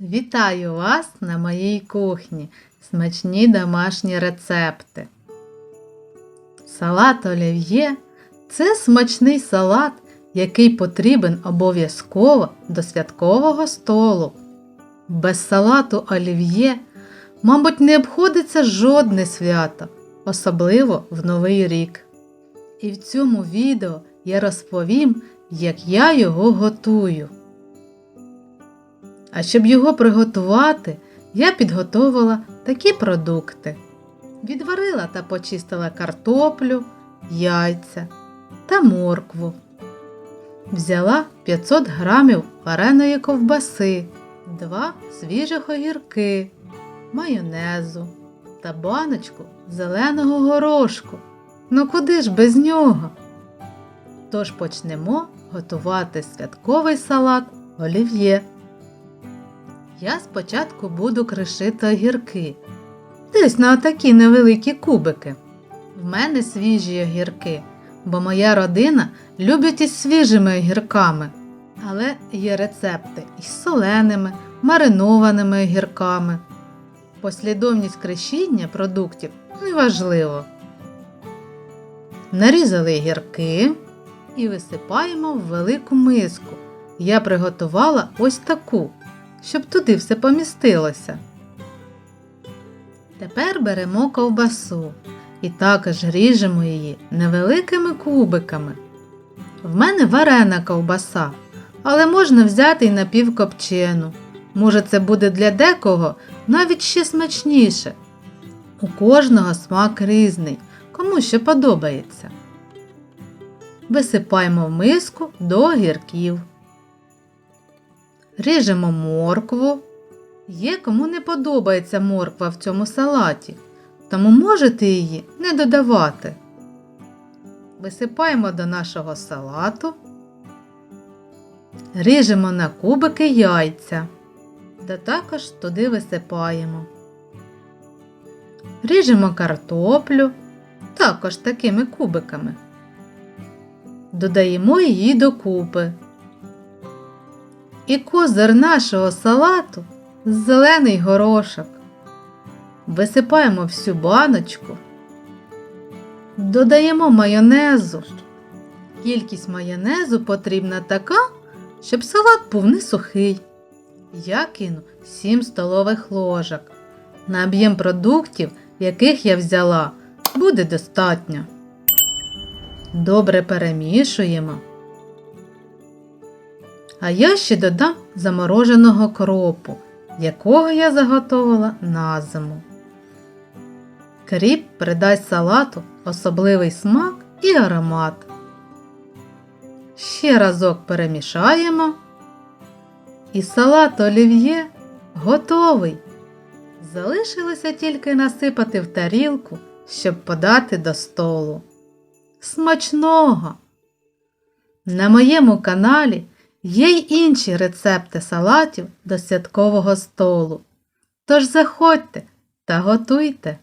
Вітаю вас на моїй кухні. Смачні домашні рецепти. Салат олів'є це смачний салат, який потрібен обов'язково до святкового столу. Без салату олів'є, мабуть, не обходиться жодне свято, особливо в Новий рік. І в цьому відео я розповім, як я його готую. А щоб його приготувати, я підготувала такі продукти. Відварила та почистила картоплю, яйця та моркву. Взяла 500 грамів вареної ковбаси, 2 свіжих огірки, майонезу та баночку зеленого горошку. Ну куди ж без нього? Тож почнемо готувати святковий салат олів'є. Я спочатку буду кришити огірки. Десь на отакі невеликі кубики. В мене свіжі огірки, бо моя родина любить із свіжими огірками. Але є рецепти із соленими, маринованими огірками. Послідовність кришіння продуктів неважливо. Нарізали огірки і висипаємо в велику миску. Я приготувала ось таку щоб туди все помістилося. Тепер беремо ковбасу і також ріжемо її невеликими кубиками. В мене варена ковбаса, але можна взяти й напівкопчену. Може, це буде для декого навіть ще смачніше. У кожного смак різний, кому що подобається. Висипаємо в миску до огірків. Ріжемо моркву. Є кому не подобається морква в цьому салаті, тому можете її не додавати. Висипаємо до нашого салату, ріжемо на кубики яйця та також туди висипаємо. Ріжемо картоплю також такими кубиками. Додаємо її докупи. І козир нашого салату зелений горошок. Висипаємо всю баночку, додаємо майонезу. Кількість майонезу потрібна така, щоб салат був не сухий. Я кину 7 столових ложок. На об'єм продуктів, яких я взяла, буде достатньо. Добре перемішуємо. А я ще додам замороженого кропу, якого я заготовила на зиму. Кріп придасть салату особливий смак і аромат. Ще разок перемішаємо. І салат олів'є готовий. Залишилося тільки насипати в тарілку, щоб подати до столу. Смачного! На моєму каналі Є й інші рецепти салатів до святкового столу. Тож заходьте та готуйте.